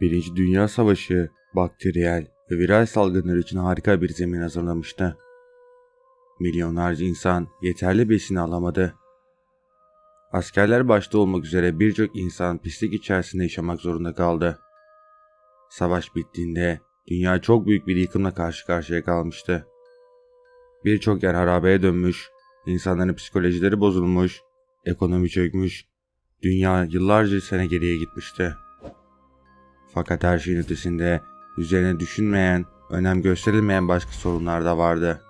Birinci Dünya Savaşı bakteriyel ve viral salgınlar için harika bir zemin hazırlamıştı. Milyonlarca insan yeterli besin alamadı. Askerler başta olmak üzere birçok insan pislik içerisinde yaşamak zorunda kaldı. Savaş bittiğinde dünya çok büyük bir yıkımla karşı karşıya kalmıştı. Birçok yer harabeye dönmüş, insanların psikolojileri bozulmuş, ekonomi çökmüş, dünya yıllarca sene geriye gitmişti. Fakat her şeyin ötesinde üzerine düşünmeyen, önem gösterilmeyen başka sorunlar da vardı.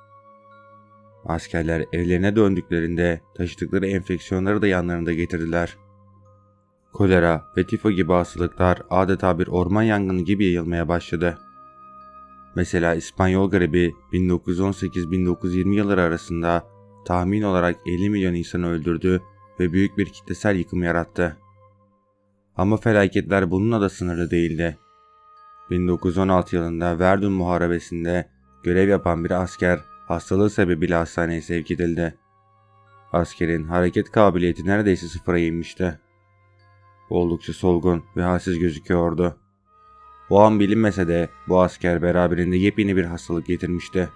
Askerler evlerine döndüklerinde taşıdıkları enfeksiyonları da yanlarında getirdiler. Kolera ve tifo gibi hastalıklar adeta bir orman yangını gibi yayılmaya başladı. Mesela İspanyol gribi 1918-1920 yılları arasında tahmin olarak 50 milyon insanı öldürdü ve büyük bir kitlesel yıkım yarattı. Ama felaketler bununla da sınırlı değildi. 1916 yılında Verdun Muharebesi'nde görev yapan bir asker hastalığı sebebiyle hastaneye sevk edildi. Askerin hareket kabiliyeti neredeyse sıfıra inmişti. Oldukça solgun ve halsiz gözüküyordu. O an bilinmese de bu asker beraberinde yepyeni bir hastalık getirmişti.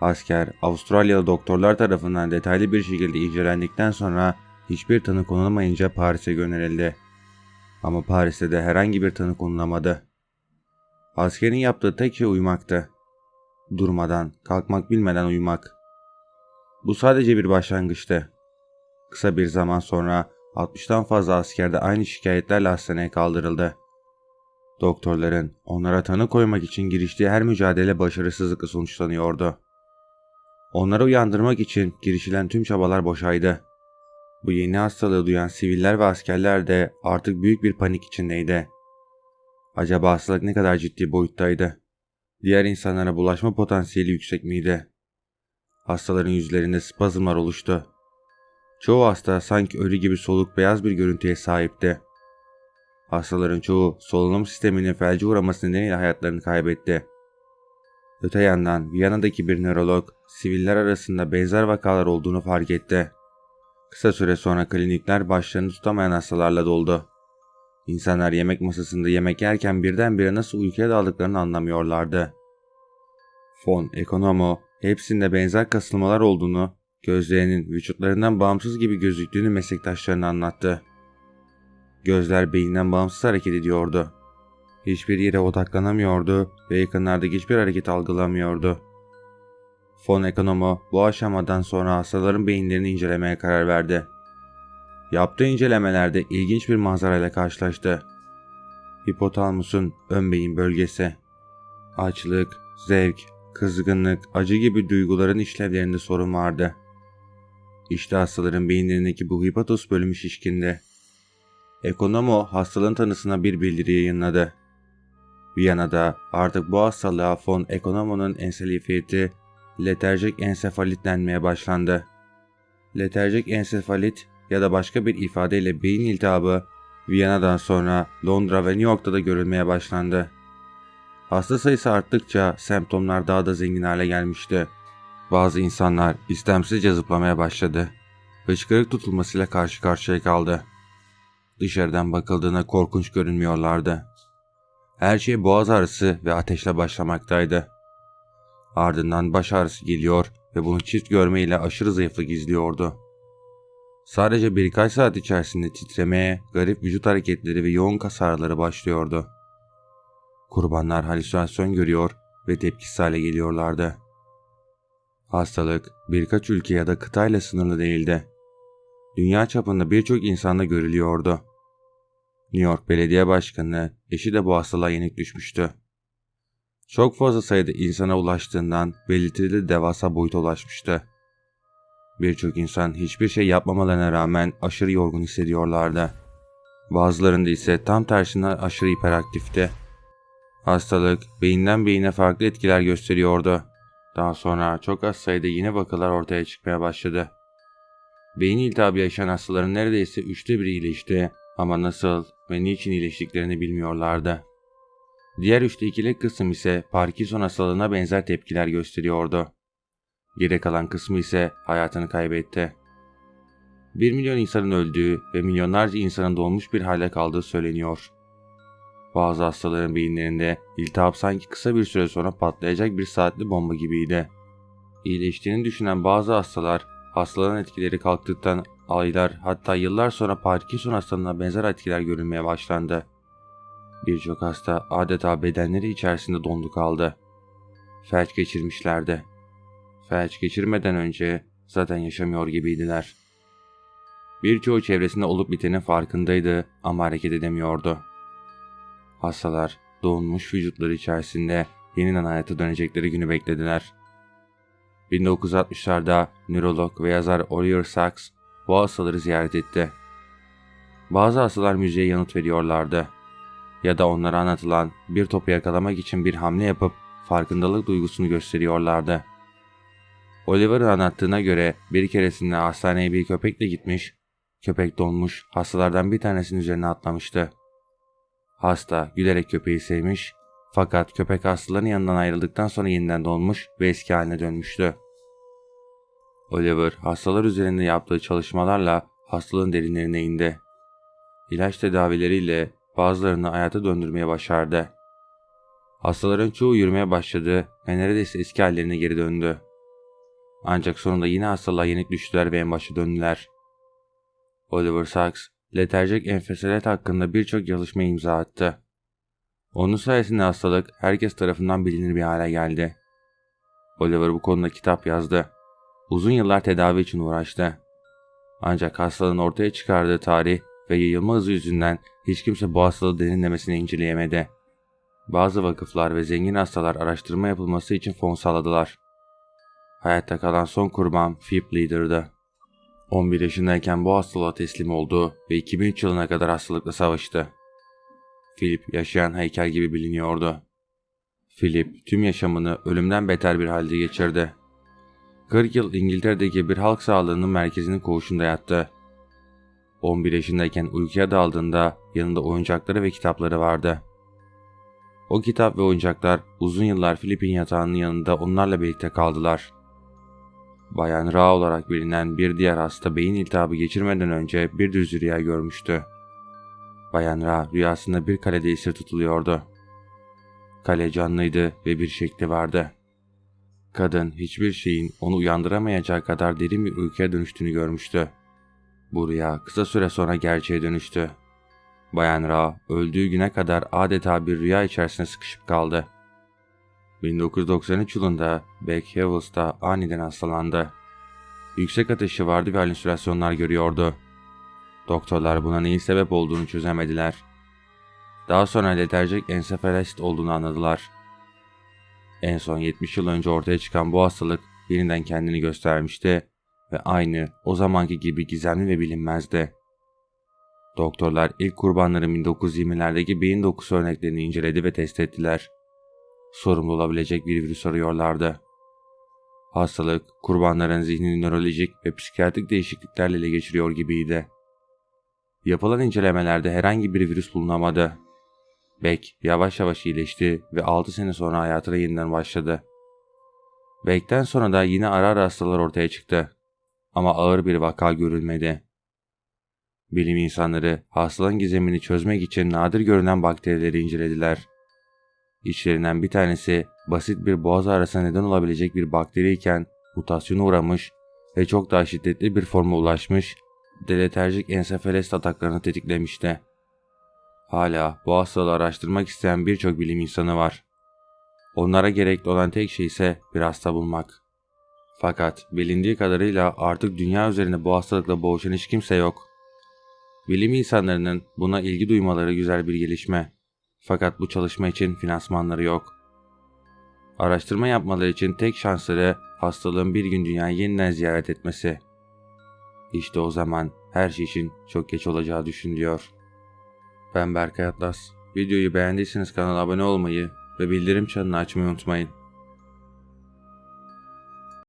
Asker Avustralyalı doktorlar tarafından detaylı bir şekilde incelendikten sonra hiçbir tanı konulamayınca Paris'e gönderildi. Ama Paris'te de herhangi bir tanı konulamadı. Askerin yaptığı tek şey uyumaktı. Durmadan, kalkmak bilmeden uyumak. Bu sadece bir başlangıçtı. Kısa bir zaman sonra 60'tan fazla asker de aynı şikayetlerle hastaneye kaldırıldı. Doktorların onlara tanı koymak için giriştiği her mücadele başarısızlıkla sonuçlanıyordu. Onları uyandırmak için girişilen tüm çabalar boşaydı. Bu yeni hastalığı duyan siviller ve askerler de artık büyük bir panik içindeydi. Acaba hastalık ne kadar ciddi boyuttaydı? Diğer insanlara bulaşma potansiyeli yüksek miydi? Hastaların yüzlerinde spazmlar oluştu. Çoğu hasta sanki ölü gibi soluk beyaz bir görüntüye sahipti. Hastaların çoğu solunum sisteminin felce uğraması nedeniyle hayatlarını kaybetti. Öte yandan Viyana'daki bir nörolog siviller arasında benzer vakalar olduğunu fark etti. Kısa süre sonra klinikler başlarını tutamayan hastalarla doldu. İnsanlar yemek masasında yemek yerken birdenbire nasıl uykuya daldıklarını anlamıyorlardı. Fon Ekonomo hepsinde benzer kasılmalar olduğunu, gözlerinin vücutlarından bağımsız gibi gözüktüğünü meslektaşlarına anlattı. Gözler beyinden bağımsız hareket ediyordu. Hiçbir yere odaklanamıyordu ve yakınlardaki hiçbir hareket algılamıyordu. Fon Ekonomo bu aşamadan sonra hastaların beyinlerini incelemeye karar verdi. Yaptığı incelemelerde ilginç bir manzarayla karşılaştı. Hipotalamusun ön beyin bölgesi. Açlık, zevk, kızgınlık, acı gibi duyguların işlevlerinde sorun vardı. İşte hastaların beyinlerindeki bu hipotos bölümü şişkindi. Ekonomo hastalığın tanısına bir bildiri yayınladı. Viyana'da artık bu hastalığa fon ekonomonun enselifiyeti leterjik ensefalit denmeye başlandı. Leterjik ensefalit ya da başka bir ifadeyle beyin iltihabı Viyana'dan sonra Londra ve New York'ta da görülmeye başlandı. Hasta sayısı arttıkça semptomlar daha da zengin hale gelmişti. Bazı insanlar istemsizce zıplamaya başladı. Hıçkırık tutulmasıyla karşı karşıya kaldı. Dışarıdan bakıldığına korkunç görünmüyorlardı. Her şey boğaz ağrısı ve ateşle başlamaktaydı. Ardından baş ağrısı geliyor ve bunu çift görmeyle aşırı zayıflık izliyordu. Sadece birkaç saat içerisinde titremeye, garip vücut hareketleri ve yoğun kas ağrıları başlıyordu. Kurbanlar halüsinasyon görüyor ve tepkisiz hale geliyorlardı. Hastalık birkaç ülke ya da kıtayla sınırlı değildi. Dünya çapında birçok insanda görülüyordu. New York Belediye Başkanı eşi de bu hastalığa yenik düşmüştü. Çok fazla sayıda insana ulaştığından belirtili devasa boyuta ulaşmıştı. Birçok insan hiçbir şey yapmamalarına rağmen aşırı yorgun hissediyorlardı. Bazılarında ise tam tersine aşırı hiperaktifti. Hastalık beyinden beyine farklı etkiler gösteriyordu. Daha sonra çok az sayıda yeni vakalar ortaya çıkmaya başladı. Beyin iltihabı yaşayan hastaların neredeyse üçte biri iyileşti ama nasıl ve niçin iyileştiklerini bilmiyorlardı. Diğer üçte ikilik kısım ise Parkinson hastalığına benzer tepkiler gösteriyordu. Geri kalan kısmı ise hayatını kaybetti. 1 milyon insanın öldüğü ve milyonlarca insanın dolmuş bir hale kaldığı söyleniyor. Bazı hastaların beyinlerinde iltihap sanki kısa bir süre sonra patlayacak bir saatli bomba gibiydi. İyileştiğini düşünen bazı hastalar hastalığın etkileri kalktıktan aylar hatta yıllar sonra Parkinson hastalığına benzer etkiler görülmeye başlandı. Birçok hasta adeta bedenleri içerisinde dondu kaldı. Felç geçirmişlerdi. Felç geçirmeden önce zaten yaşamıyor gibiydiler. Birçoğu çevresinde olup bitenin farkındaydı ama hareket edemiyordu. Hastalar doğunmuş vücutları içerisinde yeniden hayata dönecekleri günü beklediler. 1960'larda nörolog ve yazar Oliver Sacks bu hastaları ziyaret etti. Bazı hastalar müziğe yanıt veriyorlardı. Ya da onlara anlatılan bir topu yakalamak için bir hamle yapıp farkındalık duygusunu gösteriyorlardı. Oliver'ın anlattığına göre bir keresinde hastaneye bir köpekle gitmiş, köpek donmuş, hastalardan bir tanesinin üzerine atlamıştı. Hasta gülerek köpeği sevmiş fakat köpek hastaların yanından ayrıldıktan sonra yeniden donmuş ve eski haline dönmüştü. Oliver hastalar üzerinde yaptığı çalışmalarla hastalığın derinlerine indi. İlaç tedavileriyle bazılarını hayata döndürmeye başardı. Hastaların çoğu yürümeye başladı ve neredeyse eski hallerine geri döndü. Ancak sonunda yine hastalığa yenik düştüler ve en başa döndüler. Oliver Sacks, letercik enfesalet hakkında birçok çalışma imza attı. Onun sayesinde hastalık herkes tarafından bilinir bir hale geldi. Oliver bu konuda kitap yazdı. Uzun yıllar tedavi için uğraştı. Ancak hastalığın ortaya çıkardığı tarih ve yayılma hızı yüzünden hiç kimse bu hastalığı derinlemesine inceleyemedi. Bazı vakıflar ve zengin hastalar araştırma yapılması için fon sağladılar. Hayatta kalan son kurban Philip Leader'dı. 11 yaşındayken bu hastalığa teslim oldu ve 2003 yılına kadar hastalıkla savaştı. Philip yaşayan heykel gibi biliniyordu. Philip tüm yaşamını ölümden beter bir halde geçirdi. 40 yıl İngiltere'deki bir halk sağlığının merkezinin koğuşunda yattı. 11 yaşındayken uykuya daldığında yanında oyuncakları ve kitapları vardı. O kitap ve oyuncaklar uzun yıllar Philip'in yatağının yanında onlarla birlikte kaldılar. Bayan Ra olarak bilinen bir diğer hasta beyin iltihabı geçirmeden önce bir düz rüya görmüştü. Bayan Ra rüyasında bir kalede esir tutuluyordu. Kale canlıydı ve bir şekli vardı. Kadın hiçbir şeyin onu uyandıramayacağı kadar derin bir uykuya dönüştüğünü görmüştü. Bu rüya kısa süre sonra gerçeğe dönüştü. Bayan Ra öldüğü güne kadar adeta bir rüya içerisinde sıkışıp kaldı. 1993 yılında Beck Havels'ta aniden hastalandı. Yüksek ateşi vardı ve halüsinasyonlar görüyordu. Doktorlar buna neyin sebep olduğunu çözemediler. Daha sonra letercik ensefalist olduğunu anladılar. En son 70 yıl önce ortaya çıkan bu hastalık yeniden kendini göstermişti ve aynı o zamanki gibi gizemli ve bilinmezdi. Doktorlar ilk kurbanların 1920'lerdeki beyin dokusu örneklerini inceledi ve test ettiler. Sorumlu olabilecek bir virüs arıyorlardı. Hastalık, kurbanların zihnini nörolojik ve psikiyatrik değişikliklerle ele geçiriyor gibiydi. Yapılan incelemelerde herhangi bir virüs bulunamadı. Beck yavaş yavaş iyileşti ve 6 sene sonra hayatına yeniden başladı. Beck'ten sonra da yine ara ara hastalar ortaya çıktı. Ama ağır bir vaka görülmedi. Bilim insanları hastalığın gizemini çözmek için nadir görünen bakterileri incelediler. İçlerinden bir tanesi basit bir boğaz ağrısına neden olabilecek bir bakteriyken mutasyona uğramış ve çok daha şiddetli bir forma ulaşmış deleterjik ensefalist ataklarını tetiklemişti. Hala bu hastalığı araştırmak isteyen birçok bilim insanı var. Onlara gerekli olan tek şey ise bir hasta bulmak. Fakat bilindiği kadarıyla artık dünya üzerinde bu hastalıkla boğuşan hiç kimse yok. Bilim insanlarının buna ilgi duymaları güzel bir gelişme. Fakat bu çalışma için finansmanları yok. Araştırma yapmaları için tek şansları hastalığın bir gün dünyayı yeniden ziyaret etmesi. İşte o zaman her şey için çok geç olacağı düşünülüyor. Ben Berkay Atlas. Videoyu beğendiyseniz kanala abone olmayı ve bildirim çanını açmayı unutmayın.